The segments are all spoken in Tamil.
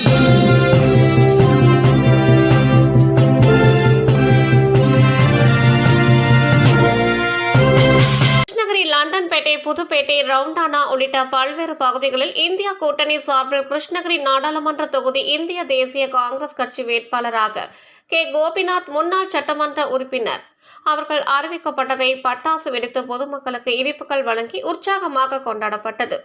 கிருஷ்ணகிரி லண்டன்பேட்டை புதுப்பேட்டை ரவுண்டானா உள்ளிட்ட பல்வேறு பகுதிகளில் இந்தியா கூட்டணி சார்பில் கிருஷ்ணகிரி நாடாளுமன்ற தொகுதி இந்திய தேசிய காங்கிரஸ் கட்சி வேட்பாளராக கே. கோபிநாத் முன்னாள் சட்டமன்ற உறுப்பினர். அவர்கள் அறிவிக்கப்பட்டதை பட்டாசு வெடித்து பொதுமக்களுக்கு இனிப்புகள் வழங்கி உற்சாகமாக கொண்டாடப்பட்டது.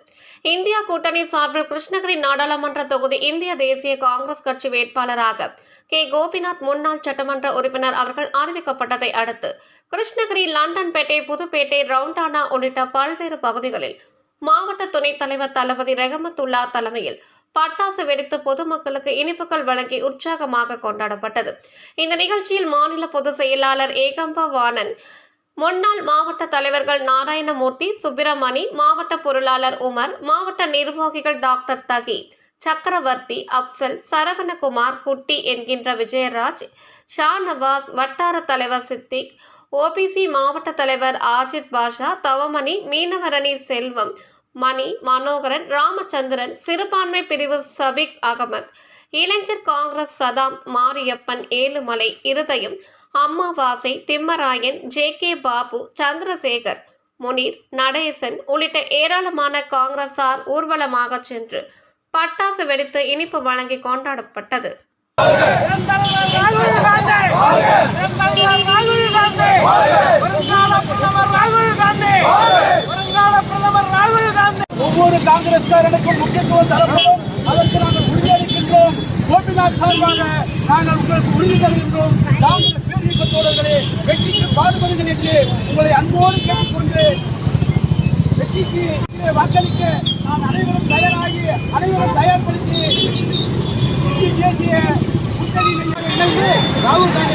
இந்தியா கூட்டணி சார்பில் கிருஷ்ணகிரி நாடாளுமன்ற தொகுதி இந்திய தேசிய காங்கிரஸ் கட்சி வேட்பாளராக கே. கோபிநாத் முன்னாள் சட்டமன்ற உறுப்பினர் அவர்கள் அறிவிக்கப்பட்டதை அடுத்து கிருஷ்ணகிரி லண்டன்பேட்டை புதுப்பேட்டை ரவுண்டானா உள்ளிட்ட பல்வேறு பகுதிகளில் மாவட்ட துணைத் தலைவர் தளபதி ரெஹமத்துல்லா தலைமையில் பட்டாசு வெடித்து பொதுமக்களுக்கு இனிப்புகள் வழங்கி உற்சாகமாக கொண்டாடப்பட்டது. இந்த நிகழ்ச்சியில் மாநில பொதுச் செயலாளர் ஏகம்பா வாணன் முன்னாள் மாவட்ட தலைவர்கள் நாராயணமூர்த்தி சுப்பிரமணி மாவட்ட பொருளாளர் உமர் மாவட்ட நிர்வாகிகள் டாக்டர் தகி சக்கரவர்த்தி அப்சல் சரவணகுமார் குட்டி என்கின்ற விஜயராஜ் ஷா நவாஸ் வட்டார தலைவர் சித்திக் ஓபிசி மாவட்ட தலைவர் ஆஜித் பாஷா தவமணி மீனவரணி செல்வம் மணி மனோகரன் ராமச்சந்திரன் சிறுபான்மை பிரிவு சபிக் அகமத் இளைஞர் Congress Saddam Mariyappan Ezhumalai Irudhayam Ammavasai Thimmarayan J K Babu Chandrasekar Munir Natesan உள்ளிட்ட ஏராளமான காங்கிரசார் ஊர்வலமாக சென்று பட்டாசு வெடித்து இனிப்பு வழங்கி கொண்டாடப்பட்டது. ராகுல் காந்தி ராகுல் காந்தி வருங்கால பிரதமர் ராகுல் காந்தி வருங்கால பிரதமர் ராகுல் காந்தி ஒவ்வொரு காங்கிரஸ்காரனுக்கும் முக்கியத்துவம் தரப்படும். அதற்கு நாங்கள் உறுதியளிக்கின்றோம். கோபிநாத் சார்பாக நாங்கள் உங்களுக்கு உறுதி தருகின்றோம். காங்கிரஸ் பேரியக்க தோழர்களே வெற்றிக்கு பாடுபடுங்கள் என்று உங்களை அன்போடு கேட்டுக்கொண்டு வெற்றிக்கு வாக்களிக்க நாம் அனைவரும் தயாராகி அனைவரும் தயார்படுத்தி தேசிய கூட்டணியில் இணைந்து ராகுல் காந்தி